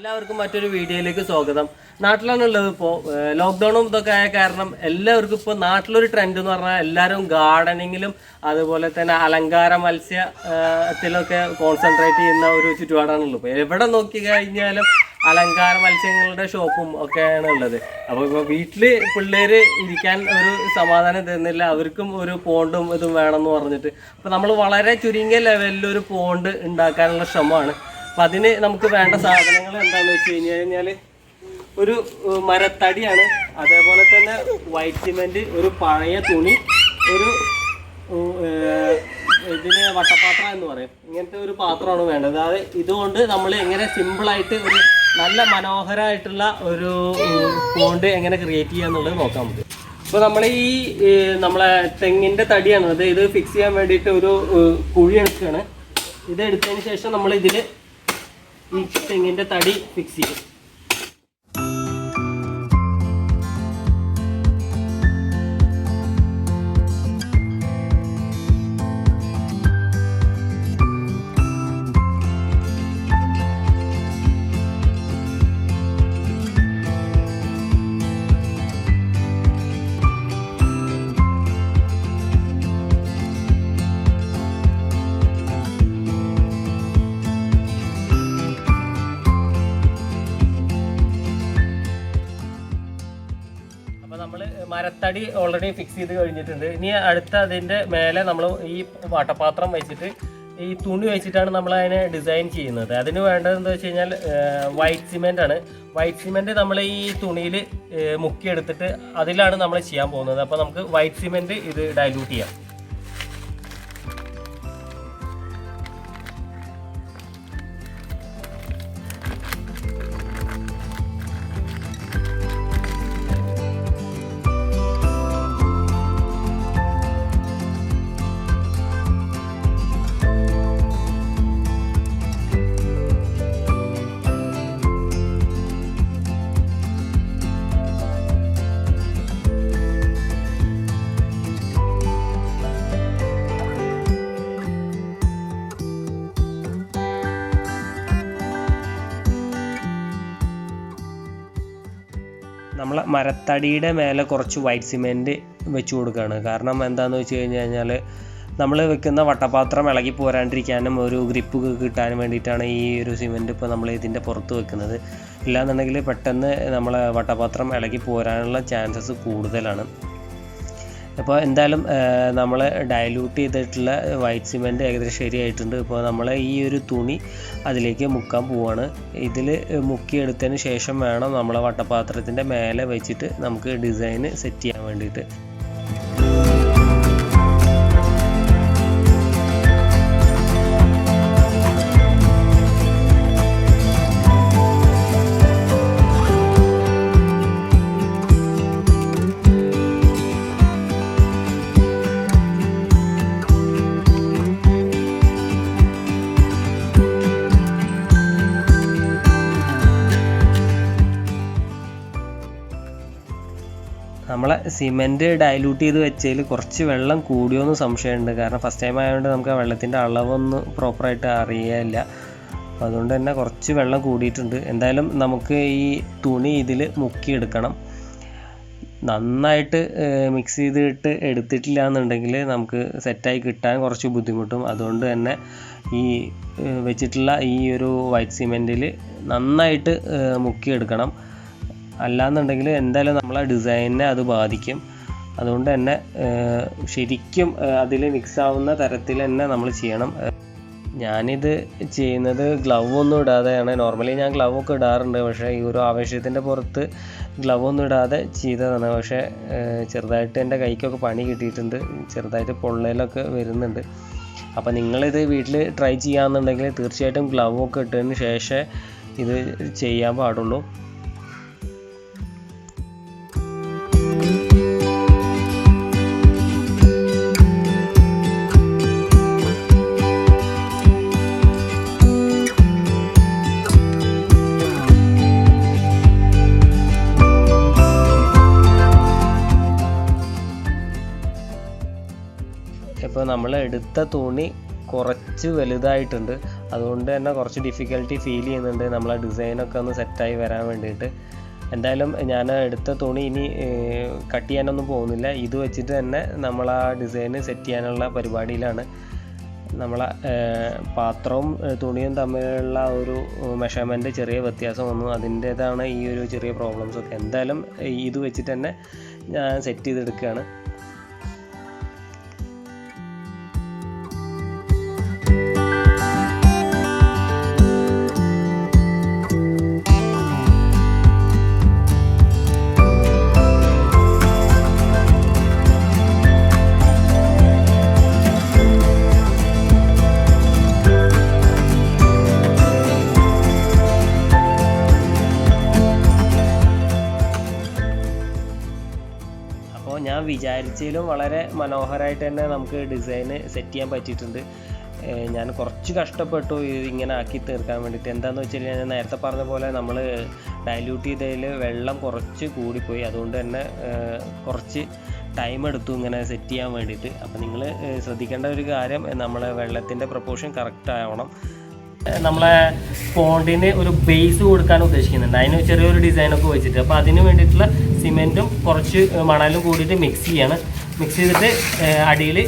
എല്ലാവർക്കും മറ്റൊരു വീഡിയോയിലേക്ക് സ്വാഗതം. നാട്ടിലാണ് ഉള്ളത് ഇപ്പോൾ ലോക്ക്ഡൗണും ഇതൊക്കെ ആയ കാരണം എല്ലാവർക്കും ഇപ്പോൾ നാട്ടിലൊരു ട്രെൻഡ് എന്ന് പറഞ്ഞാൽ എല്ലാവരും ഗാർഡനിങ്ങിലും അതുപോലെ തന്നെ അലങ്കാര മത്സ്യത്തിലൊക്കെ കോൺസെൻട്രേറ്റ് ചെയ്യുന്ന ഒരു ചുറ്റുപാടാണുള്ളത്. ഇപ്പോൾ എവിടെ നോക്കി കഴിഞ്ഞാലും അലങ്കാര മത്സ്യങ്ങളുടെ ഷോപ്പും ഒക്കെയാണ് ഉള്ളത്. അപ്പോൾ ഇപ്പോൾ വീട്ടിൽ പിള്ളേർ ഇരിക്കാൻ ഒരു സമാധാനം തരുന്നില്ല. അവർക്കും ഒരു പോണ്ടും ഇതും വേണമെന്ന് പറഞ്ഞിട്ട്. അപ്പോൾ നമ്മൾ വളരെ ചുരുങ്ങിയ ലെവലിൽ ഒരു പോണ്ട് ഉണ്ടാക്കാനുള്ള ശ്രമമാണ്. അപ്പം അതിന് നമുക്ക് വേണ്ട സാധനങ്ങൾ എന്താണെന്ന് വെച്ച് കഴിഞ്ഞ് കഴിഞ്ഞാൽ ഒരു മരത്തടിയാണ്. അതേപോലെ തന്നെ വൈറ്റ് സിമെന്റ് ഒരു പഴയ തുണി ഒരു ഇതിന് വട്ടപാത്രം എന്ന് പറയും. ഇങ്ങനത്തെ ഒരു പാത്രമാണ് വേണ്ടത്. അതായത് ഇതുകൊണ്ട് നമ്മൾ എങ്ങനെ സിമ്പിളായിട്ട് ഒരു നല്ല മനോഹരമായിട്ടുള്ള ഒരു പോണ്ട് എങ്ങനെ ക്രിയേറ്റ് ചെയ്യാന്നുള്ളത് നോക്കാം നമുക്ക്. ഇപ്പോൾ നമ്മൾ ഈ നമ്മളെ തെങ്ങിന്റെ തടിയാണ്. അത് ഇത് ഫിക്സ് ചെയ്യാൻ വേണ്ടിയിട്ട് ഒരു കുഴി എടുക്കുകയാണ് ഇത് എടുത്തതിന് ശേഷം നമ്മൾ ഇതിൽ ഈ തെങ്ങിന്റെ തടി ഫിക്സ് ചെയ്യും. മരത്തടി ഓൾറെഡി ഫിക്സ് ചെയ്ത് കഴിഞ്ഞിട്ടുണ്ട്. ഇനി അടുത്ത അതിന്റെ മേലെ നമ്മൾ ഈ വാട്ടപാത്രം വെച്ചിട്ട് ഈ തുണി വെച്ചിട്ടാണ് നമ്മൾ അതിനെ ഡിസൈൻ ചെയ്യുന്നത്. അതിന് വേണ്ടത് എന്താ വെച്ച് കഴിഞ്ഞാൽ വൈറ്റ് സിമെന്റ് ആണ്. വൈറ്റ് സിമെന്റ് നമ്മൾ ഈ തുണിയിൽ മുക്കിയെടുത്തിട്ട് അതിലാണ് നമ്മൾ ചെയ്യാൻ പോകുന്നത്. അപ്പോൾ നമുക്ക് വൈറ്റ് സിമെന്റ് ഇത് ഡൈല്യൂട്ട് ചെയ്യാം. നമ്മൾ മരത്തടിയുടെ മേലെ കുറച്ച് വൈറ്റ് സിമെന്റ് വെച്ച് കൊടുക്കുകയാണ് കാരണം എന്താണെന്ന് വെച്ച് കഴിഞ്ഞ് കഴിഞ്ഞാൽ നമ്മൾ വെക്കുന്ന വട്ടപാത്രം ഇളകി പോരാണ്ടിരിക്കാനും ഒരു ഗ്രിപ്പ് കിട്ടാനും വേണ്ടിയിട്ടാണ് ഈ ഒരു സിമെന്റ് ഇപ്പോൾ നമ്മൾ ഇതിന്റെ പുറത്ത് വെക്കുന്നത്. ഇല്ലാന്നുണ്ടെങ്കിൽ പെട്ടെന്ന് നമ്മളെ വട്ടപാത്രം ഇളകി പോരാനുള്ള ചാൻസസ് കൂടുതലാണ്. അപ്പോൾ എന്തായാലും നമ്മൾ ഡയലൂട്ട് ചെയ്തിട്ടുള്ള വൈറ്റ് സിമെന്റ് ഏകദേശം ശരിയായിട്ടുണ്ട്. ഇപ്പോൾ നമ്മൾ ഈ ഒരു തുണി അതിലേക്ക് മുക്കാൻ പോവാണ്. ഇതിൽ മുക്കിയെടുത്തതിന് ശേഷം വേണം നമ്മളെ വട്ടപാത്രത്തിന്റെ മേലെ വെച്ചിട്ട് നമുക്ക് ഡിസൈന് സെറ്റ് ചെയ്യാൻ വേണ്ടിയിട്ട്. നമ്മളെ സിമെന്റ് ഡൈലൂട്ട് ചെയ്ത് വെച്ചതിൽ കുറച്ച് വെള്ളം കൂടിയോന്ന് സംശയമുണ്ട്. കാരണം ഫസ്റ്റ് ടൈം ആയതുകൊണ്ട് നമുക്ക് ആ വെള്ളത്തിന്റെ അളവൊന്നും പ്രോപ്പറായിട്ട് അറിയില്ല അതുകൊണ്ട് തന്നെ കുറച്ച് വെള്ളം കൂടിയിട്ടുണ്ട്. എന്തായാലും നമുക്ക് ഈ തുണി ഇതിൽ മുക്കിയെടുക്കണം. നന്നായിട്ട് മിക്സ് ചെയ്തിട്ട് എടുത്തിട്ടില്ല എന്നുണ്ടെങ്കിൽ നമുക്ക് സെറ്റായി കിട്ടാൻ കുറച്ച് ബുദ്ധിമുട്ടും. അതുകൊണ്ട് തന്നെ ഈ വെച്ചിട്ടുള്ള ഈ ഒരു വൈറ്റ് സിമെന്റിൽ നന്നായിട്ട് മുക്കിയെടുക്കണം. അല്ലാന്നുണ്ടെങ്കിൽ എന്തായാലും നമ്മളെ ഡിസൈനിനെ അത് ബാധിക്കും. അതുകൊണ്ട് തന്നെ ശരിക്കും അതിൽ മിക്സ് ആവുന്ന തരത്തിൽ തന്നെ നമ്മൾ ചെയ്യണം. ഞാനിത് ചെയ്യുന്നത് ഗ്ലൗ ഒന്നും ഇടാതെയാണ്. നോർമലി ഞാൻ ഗ്ലൗ ഒക്കെ ഇടാറുണ്ട്. പക്ഷേ ഈ ഒരു ആവേശത്തിന്റെ പുറത്ത് ഗ്ലൗ ഒന്നും ഇടാതെ ചെയ്തതാണ്. പക്ഷേ ചെറുതായിട്ട് എന്റെ കൈക്കൊക്കെ പണി കിട്ടിയിട്ടുണ്ട്. ചെറുതായിട്ട് പൊള്ളലൊക്കെ വരുന്നുണ്ട്. അപ്പോൾ നിങ്ങളിത് വീട്ടിൽ ട്രൈ ചെയ്യാമെന്നുണ്ടെങ്കിൽ തീർച്ചയായിട്ടും ഗ്ലൗ ഒക്കെ ഇട്ടതിന് ശേഷമേ ഇത് ചെയ്യാൻ പാടുള്ളൂ. ഇപ്പോൾ നമ്മൾ എടുത്ത തുണി കുറച്ച് വലുതായിട്ടുണ്ട്. അതുകൊണ്ട് തന്നെ കുറച്ച് ഡിഫിക്കൽട്ടി ഫീൽ ചെയ്യുന്നുണ്ട്. നമ്മളെ ഡിസൈനൊക്കെ ഒന്ന് സെറ്റായി വരാൻ വേണ്ടിയിട്ട്. എന്തായാലും ഞാൻ എടുത്ത തുണി ഇനി കട്ട് ചെയ്യാനൊന്നും പോകുന്നില്ല. ഇത് വെച്ചിട്ട് തന്നെ നമ്മൾ ആ ഡിസൈന് സെറ്റ് ചെയ്യാനുള്ള പരിപാടിയിലാണ്. നമ്മളെ പാത്രവും തുണിയും തമ്മിലുള്ള ഒരു മെഷർമെന്റ് ചെറിയ വ്യത്യാസം വന്നു. അതിന്റേതാണ് ഈ ഒരു ചെറിയ പ്രോബ്ലംസ് ഒക്കെ. എന്തായാലും ഇത് വെച്ചിട്ട് തന്നെ ഞാൻ സെറ്റ് ചെയ്തെടുക്കുകയാണ്. ഞാൻ വിചാരിച്ചതിലും വളരെ മനോഹരമായിട്ട് തന്നെ നമുക്ക് ഡിസൈൻ സെറ്റ് ചെയ്യാൻ പറ്റിയിട്ടുണ്ട്. ഞാൻ കുറച്ച് കഷ്ടപ്പെട്ടു ഇങ്ങനെ ആക്കി തീർക്കാൻ വേണ്ടിയിട്ട്. എന്താണെന്ന് വെച്ച് കഴിഞ്ഞാൽ ഞാൻ നേരത്തെ പറഞ്ഞ പോലെ നമ്മൾ ഡൈല്യൂട്ട് ചെയ്തതിൽ വെള്ളം കുറച്ച് കൂടിപ്പോയി. അതുകൊണ്ട് തന്നെ കുറച്ച് ടൈം എടുത്തു ഇങ്ങനെ സെറ്റ് ചെയ്യാൻ വേണ്ടിയിട്ട്. അപ്പോൾ നിങ്ങൾ ശ്രദ്ധിക്കേണ്ട ഒരു കാര്യം നമ്മൾ വെള്ളത്തിന്റെ പ്രപ്പോർഷൻ കറക്റ്റ് ആവണം. നമ്മളെ ഫോണ്ടിന് ഒരു ബേസ് കൊടുക്കാൻ ഉദ്ദേശിക്കുന്നുണ്ട്. അതിന് ചെറിയൊരു ഡിസൈനൊക്കെ വെച്ചിട്ട്. അപ്പോൾ അതിന് വേണ്ടിയിട്ടുള്ള സിമെന്റും കുറച്ച് മണലും കൂടിയിട്ട് മിക്സ് ചെയ്യാണ്. മിക്സ് ചെയ്തിട്ട് അടിയിൽ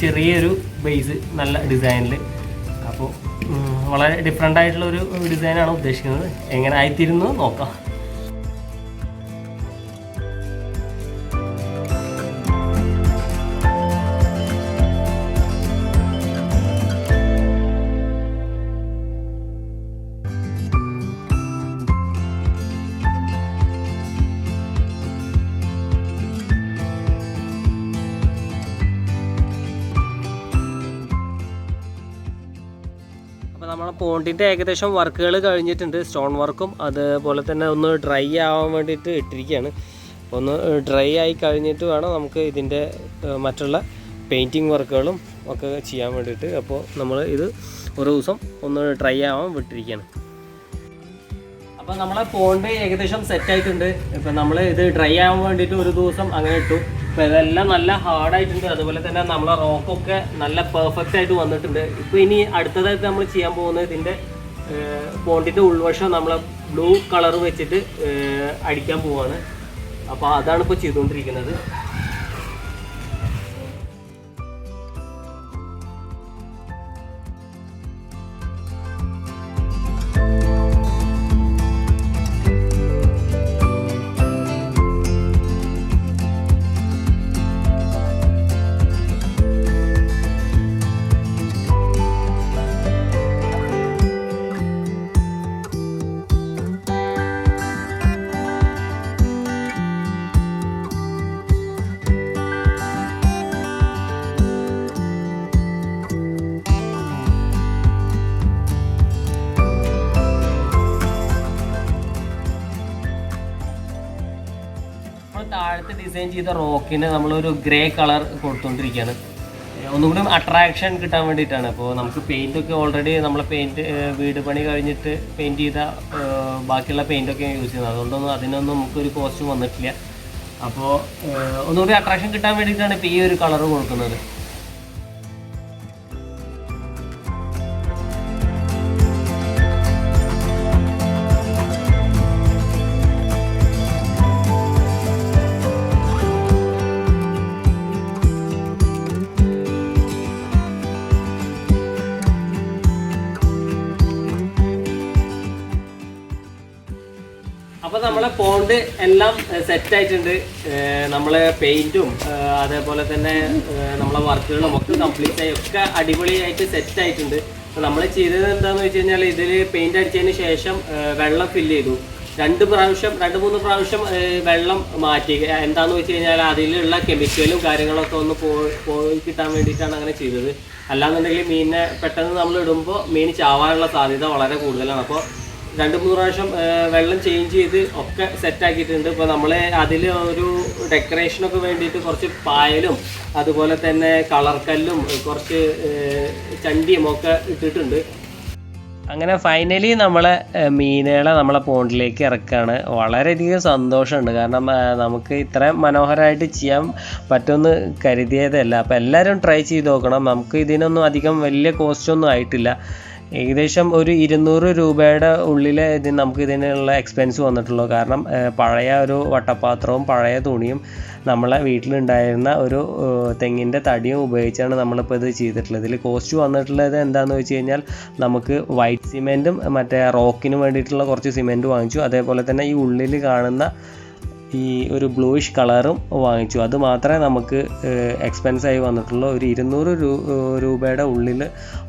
ചെറിയൊരു ബേസ് നല്ല ഡിസൈനിൽ അപ്പോൾ വളരെ ഡിഫറെന്റ് ആയിട്ടുള്ള ഒരു ഡിസൈനാണ് ഉദ്ദേശിക്കുന്നത്. എങ്ങനെ ആയിത്തീരുന്നു നോക്കാം. പോണ്ടിന്റെ ഏകദേശം വർക്കുകൾ കഴിഞ്ഞിട്ടുണ്ട്. സ്റ്റോൺ വർക്കും അതുപോലെ തന്നെ ഒന്ന് ഡ്രൈ ആവാൻ വേണ്ടിയിട്ട് ഇട്ടിരിക്കുകയാണ്. ഒന്ന് ഡ്രൈ ആയി കഴിഞ്ഞിട്ട് വേണം നമുക്ക് ഇതിന്റെ മറ്റുള്ള പെയിന്റിങ് വർക്കുകളും ഒക്കെ ചെയ്യാൻ വേണ്ടിയിട്ട്. അപ്പോൾ നമ്മൾ ഇത് ഒരു ദിവസം ഒന്ന് ഡ്രൈ ആവാൻ വിട്ടിരിക്കുകയാണ്. അപ്പോൾ നമ്മളെ പോണ്ട് ഏകദേശം സെറ്റ് ആയിട്ടുണ്ട്. ഇപ്പം നമ്മൾ ഇത് ഡ്രൈ ആവാൻ വേണ്ടിയിട്ട് ഒരു ദിവസം അങ്ങനെ ഇട്ടു. അപ്പോൾ ഇതെല്ലാം നല്ല ഹാർഡായിട്ടുണ്ട് അതുപോലെ തന്നെ നമ്മളെ റോക്കൊക്കെ നല്ല പെർഫെക്റ്റ് ആയിട്ട് വന്നിട്ടുണ്ട്. ഇപ്പോൾ ഇനി അടുത്തതായിട്ട് നമ്മൾ ചെയ്യാൻ പോകുന്നത് ഇതിന്റെ ബോണ്ടിന്റെ ഉൾവശം നമ്മൾ ബ്ലൂ കളർ വെച്ചിട്ട് അടിക്കാൻ പോവാണ്. അപ്പോൾ അതാണ് ഇപ്പോൾ ചെയ്തുകൊണ്ടിരിക്കുന്നത്. താഴത്ത് ഡിസൈൻ ചെയ്ത റോക്കിന് നമ്മളൊരു ഗ്രേ കളർ കൊടുത്തുകൊണ്ടിരിക്കുകയാണ് ഒന്നുകൂടി ഒന്നും കൂടി അട്രാക്ഷൻ കിട്ടാൻ വേണ്ടിയിട്ടാണ്. അപ്പോൾ നമുക്ക് പെയിന്റ് ഒക്കെ ഓൾറെഡി നമ്മളെ പെയിന്റ് വീട് പണി കഴിഞ്ഞിട്ട് പെയിന്റ് ചെയ്ത ബാക്കിയുള്ള പെയിന്റൊക്കെ യൂസ് ചെയ്യുന്നത്. അതുകൊണ്ടൊന്നും അതിനൊന്നും നമുക്കൊരു കോസ്റ്റ്യൂം വന്നിട്ടില്ല. അപ്പോൾ ഒന്നുകൂടി അട്രാക്ഷൻ കിട്ടാൻ വേണ്ടിയിട്ടാണ് ഇപ്പോൾ ഈ ഒരു കളർ കൊടുക്കുന്നത്. അപ്പൊ നമ്മളെ പോണ്ട് എല്ലാം സെറ്റ് ആയിട്ടുണ്ട്. നമ്മൾ പെയിന്റും അതേപോലെ തന്നെ നമ്മളെ വർക്കുകളും ഒക്കെ കംപ്ലീറ്റ് ആയി ഒക്കെ അടിപൊളിയായിട്ട് സെറ്റ് ആയിട്ടുണ്ട്. നമ്മൾ ചെയ്തത് എന്താന്ന് വെച്ച് കഴിഞ്ഞാൽ ഇതിൽ പെയിന്റ് അടിച്ചതിന് ശേഷം വെള്ളം ഫില്ല് ചെയ്തു. രണ്ട് പ്രാവശ്യം രണ്ട് മൂന്ന് പ്രാവശ്യം വെള്ളം മാറ്റി. എന്താന്ന് വെച്ച് കഴിഞ്ഞാൽ അതിലുള്ള കെമിക്കലും കാര്യങ്ങളൊക്കെ ഒന്ന് പോയി കിട്ടാൻ വേണ്ടിയിട്ടാണ് അങ്ങനെ ചെയ്തത്. അല്ലാന്നുണ്ടെങ്കിൽ മീനിനെ പെട്ടെന്ന് നമ്മൾ ഇടുമ്പോൾ മീൻ ചാവാനുള്ള സാധ്യത വളരെ കൂടുതലാണ്. അപ്പോൾ രണ്ട് മൂന്ന് പ്രാവശ്യം വെള്ളം ചേഞ്ച് ചെയ്ത് ഒക്കെ സെറ്റ് ആക്കിയിട്ടുണ്ട്. ഇപ്പോൾ നമ്മൾ അതിൽ ഒരു ഡെക്കറേഷനൊക്കെ വേണ്ടിയിട്ട് കുറച്ച് പായലും അതുപോലെ തന്നെ കളർ കല്ലും കുറച്ച് ചണ്ടിയും ഒക്കെ ഇട്ടിട്ടുണ്ട്. അങ്ങനെ ഫൈനലി നമ്മളെ മീനുകളെ നമ്മളെ പോണ്ടിലേക്ക് ഇറക്കുകയാണ് വളരെയധികം സന്തോഷമുണ്ട്. കാരണം നമുക്ക് ഇത്രയും മനോഹരമായിട്ട് ചെയ്യാൻ പറ്റുമെന്ന് കരുതിയതല്ല. അപ്പോൾ എല്ലാവരും ട്രൈ ചെയ്ത് നോക്കണം. നമുക്ക് ഇതിനൊന്നും അധികം വലിയ കോസ്റ്റ് ഒന്നും ആയിട്ടില്ല. ഏകദേശം ഒരു ഇരുന്നൂറ് രൂപയുടെ ഉള്ളിൽ ഇത് നമുക്ക് ഇതിനുള്ള എക്സ്പെൻസ് വന്നിട്ടുള്ളൂ. കാരണം പഴയ ഒരു വട്ടപാത്രവും പഴയ തുണിയും നമ്മളെ വീട്ടിലുണ്ടായിരുന്ന ഒരു തെങ്ങിന്റെ തടിയും ഉപയോഗിച്ചാണ് നമ്മളിപ്പോൾ ഇത് ചെയ്തിട്ടുള്ളത്. ഇതിൽ കോസ്റ്റ് വന്നിട്ടുള്ളത് എന്താണെന്ന് വെച്ച് കഴിഞ്ഞാൽ നമുക്ക് വൈറ്റ് സിമെന്റും മറ്റേ റോക്കിന് വേണ്ടിയിട്ടുള്ള കുറച്ച് സിമെന്റ് വാങ്ങിച്ചു. അതേപോലെ തന്നെ ഈ ഉള്ളിൽ കാണുന്ന ഈ ഒരു ബ്ലൂയിഷ് കളറും വാങ്ങിച്ചു. അത് മാത്രമേ നമുക്ക് എക്സ്പെൻസായി വന്നിട്ടുള്ളൂ. ഒരു ഇരുന്നൂറ് രൂപയുടെ ഉള്ളിൽ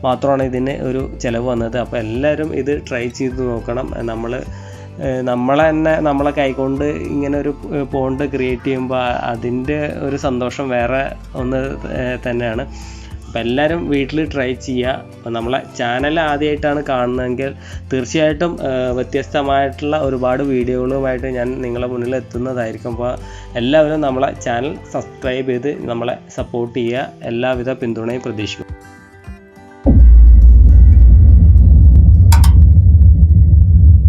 മാത്രമാണ് ഇതിന് ഒരു ചിലവ് വന്നത്. അപ്പോൾ എല്ലാവരും ഇത് ട്രൈ ചെയ്ത് നോക്കണം. നമ്മൾ നമ്മളെ തന്നെ നമ്മളെ കൈകൊണ്ട് ഇങ്ങനെ ഒരു പോണ്ട് ക്രിയേറ്റ് ചെയ്യുമ്പോൾ അതിന്റെ ഒരു സന്തോഷം വേറെ ഒന്ന് തന്നെയാണ്. അപ്പോൾ എല്ലാവരും വീട്ടിൽ ട്രൈ ചെയ്യുക അപ്പോൾ നമ്മളെ ചാനൽ ആദ്യമായിട്ടാണ് കാണുന്നതെങ്കിൽ തീർച്ചയായിട്ടും വ്യത്യസ്തമായിട്ടുള്ള ഒരുപാട് വീഡിയോകളുമായിട്ട് ഞാൻ നിങ്ങളെ മുന്നിൽ എത്തുന്നതായിരിക്കും. അപ്പോൾ എല്ലാവരും നമ്മളെ ചാനൽ സബ്സ്ക്രൈബ് ചെയ്ത് നമ്മളെ സപ്പോർട്ട് ചെയ്യുക എല്ലാവിധ പിന്തുണയും പ്രതീക്ഷിക്കും